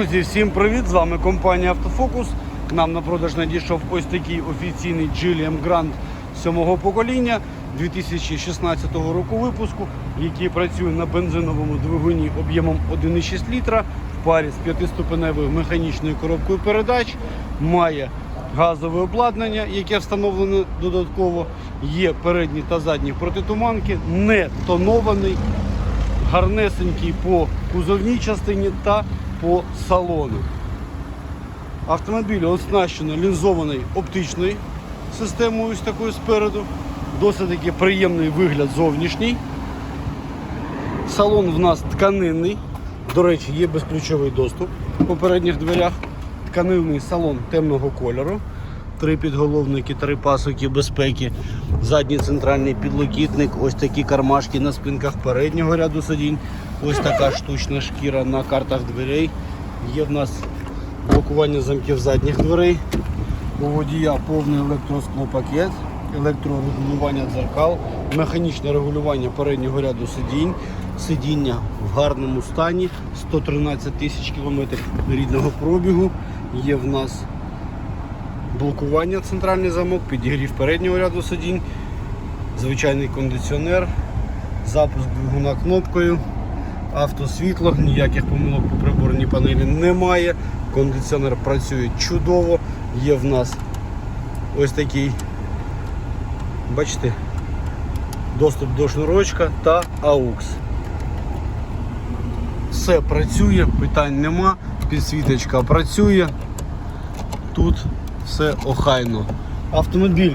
Друзі, всім привіт! З вами компанія Автофокус. К нам на продаж надійшов ось такий офіційний Gilliam Grand сьомого покоління 2016 року випуску, який працює на бензиновому двигуні об'ємом 1,6 літра в парі з п'ятиступеневою механічною коробкою передач. Має газове обладнання, яке встановлено додатково. Є передні та задні протитуманки, не тонований гарнесенький по кузовній частині та по салону. Автомобіль оснащено лінзованою оптичною системою ось такою спереду. Досить таки приємний вигляд зовнішній. Салон в нас тканинний. До речі, є безключовий доступ в попередніх дверях. Тканинний салон темного кольору. Три підголовники, три пасоки безпеки, задній центральний підлокітник, ось такі кармашки на спинках переднього ряду сидінь, ось така штучна шкіра на картах дверей. Є в нас блокування замків задніх дверей. У водія повний електросклопакет, електрорегулювання дзеркал, механічне регулювання переднього ряду сидінь, сидіння в гарному стані, 113 тисяч кілометрів рідного пробігу. Є в нас блокування центральний замок, підігрів переднього ряду сидінь, звичайний кондиціонер, запуск двигуна кнопкою, автосвітло, ніяких помилок по приборній панелі немає. Кондиціонер працює чудово. Є в нас ось такий, бачите, доступ до шнурочка та AUX. Все працює, питань нема, підсвіточка працює. Тут все охайно. Автомобіль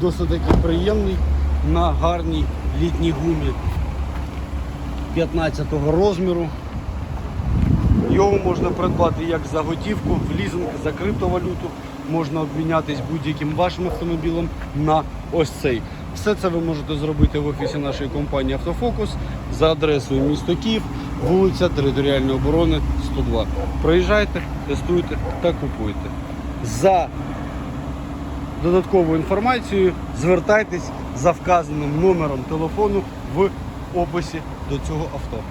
досить таки приємний на гарній літній гумі 15 розміру. Його можна придбати як за готівку, в лізинг, за криптовалюту. Можна обмінятись будь-яким вашим автомобілем на ось цей. Все це ви можете зробити в офісі нашої компанії Автофокус за адресою місто Київ, вулиця Територіальної оборони 102. Приїжджайте, тестуйте та купуйте. За додатковою інформацією звертайтесь за вказаним номером телефону в описі до цього авто.